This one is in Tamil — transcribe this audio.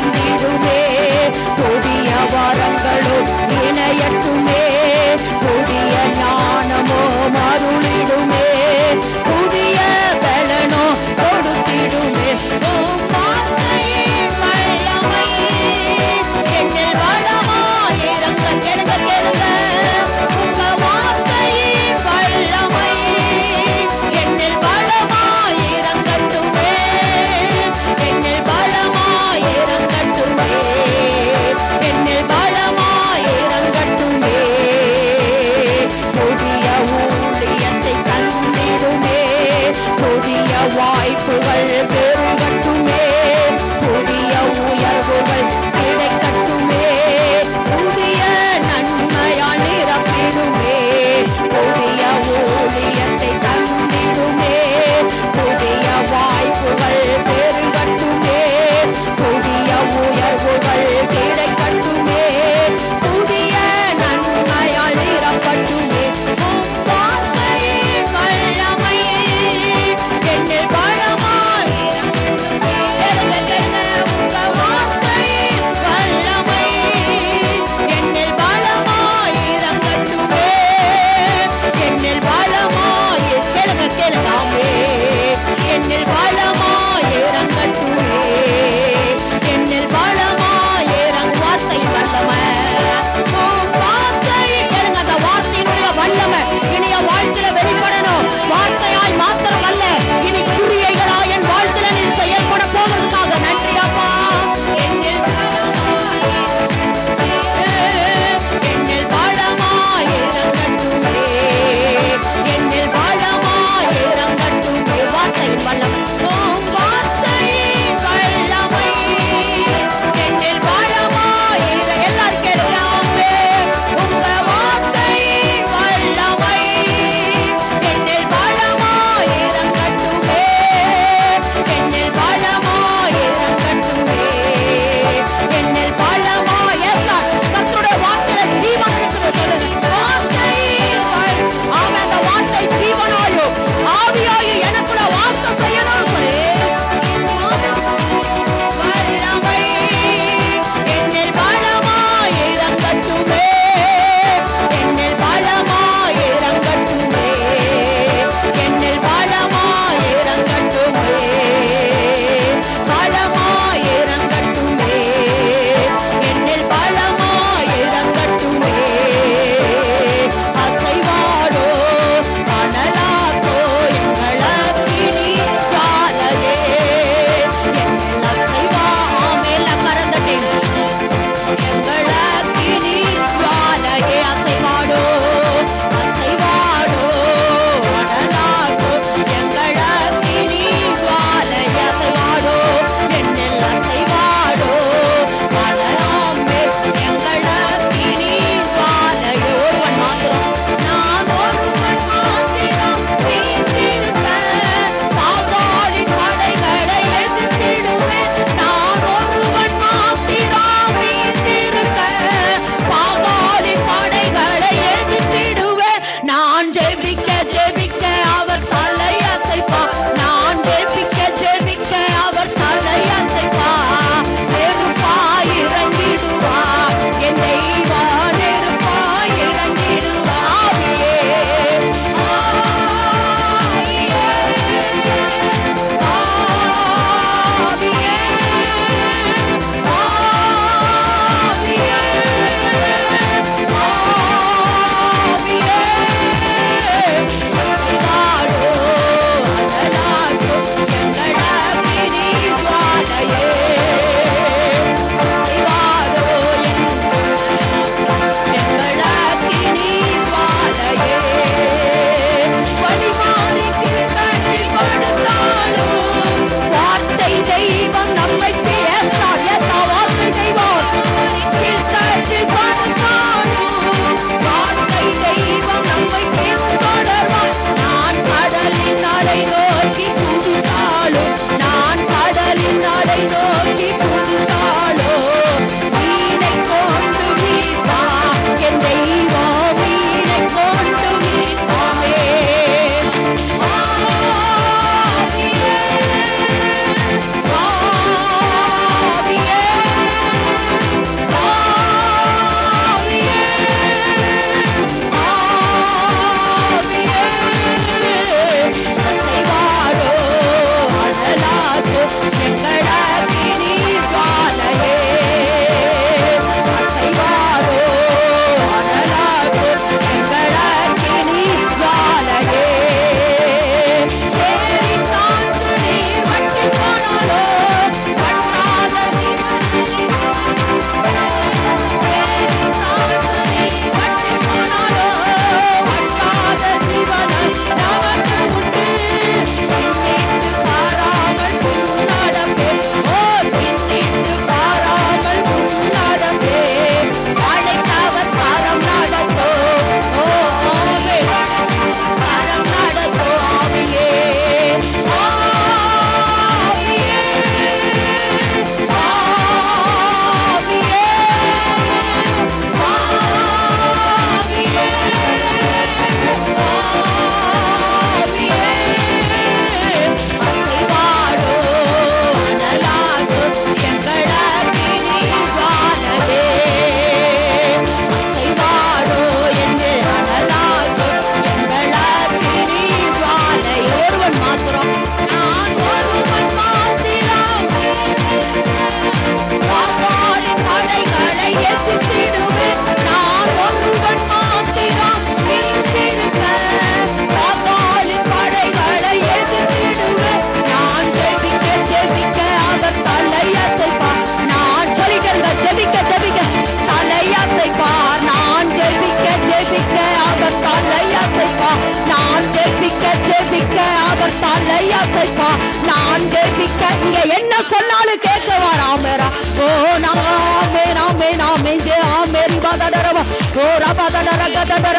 கிருபையும் சொன்னாலும் கேட்கவார். ஆமேரா ஓ நாமே நாமே நாமே ஜே ஆமேரி பதடரவா ஓ ரபதடர கதடர